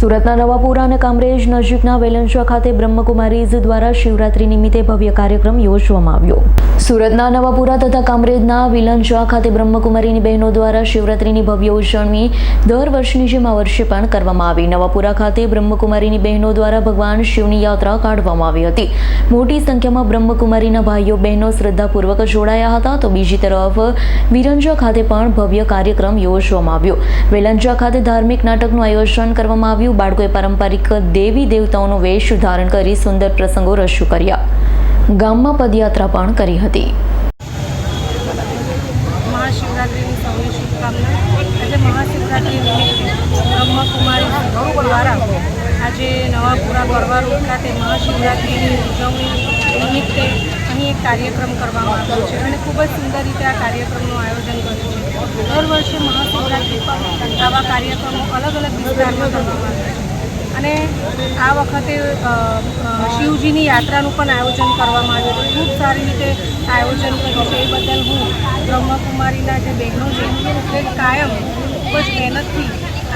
સુરતના નવાપુરા અને કામરેજ નજીકના વેલંશા ખાતે બ્રહ્મકુમારીઝ દ્વારા શિવરાત્રી નિમિત્તે ભવ્ય કાર્યક્રમ યોજવામાં આવ્યો. સુરતના નવાપુરા તથા કામરેજના વિલંશા ખાતે બ્રહ્મકુમારીની બહેનો દ્વારા શિવરાત્રીની ભવ્ય ઉજવણી દર વર્ષની જેમ આ વર્ષે પણ કરવામાં આવી. નવાપુરા ખાતે બ્રહ્મકુમારીની બહેનો દ્વારા ભગવાન શિવની યાત્રા કાઢવામાં આવી હતી. મોટી સંખ્યામાં બ્રહ્મકુમારીના ભાઈઓ બહેનો શ્રદ્ધાપૂર્વક જોડાયા હતા તો બીજી તરફ વિરંજા ખાતે પણ ભવ્ય કાર્યક્રમ યોજવામાં આવ્યો. વેલંજા ખાતે ધાર્મિક નાટકનું આયોજન કરવામાં આવ્યું બાળકોએ પારંપરિક દેવી દેવતાઓનો વેશ ધારણ કરી સુંદર પ્રસંગો રજૂ કર્યા. ગામમાં પદયાત્રા પણ કરી હતી. આજે મહાશિવરાત્રિ નવાપુરા રોડ ખાતે મહાશિવરાત્રિની ઉજવણી નિમિત્તે અહીં એક કાર્યક્રમ કરવામાં આવ્યો છે અને ખૂબ જ સુંદર રીતે આ કાર્યક્રમનું આયોજન કર્યું છે. દર વર્ષે મહાશિવરાત્રિ પર આવા કાર્યક્રમો અલગ અલગ વિસ્તારમાં કરવામાં અને આ વખતે શિવજીની યાત્રાનું પણ આયોજન કરવામાં આવ્યું હતું. ખૂબ સારી રીતે આયોજન કર્યું છે. એ બદલ હું બ્રહ્મકુમારીના જે બહેનો છે તે કાયમ ખૂબ જ મહેનતથી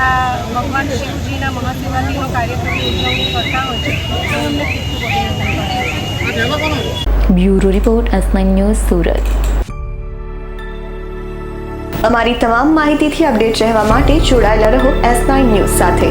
આ ભગવાન શિવજીના મહાશિવરાત્રિનો કાર્યક્રમ ઉજવણી કરતા હોય છે. તો એમને ખૂબ ખૂબ અભિનંદન. Bureau report S news Surat. અમારી તમામ માહિતીથી અપડેટ રહેવા માટે જોડાયેલા રહો એસ નાઇન ન્યૂઝ સાથે.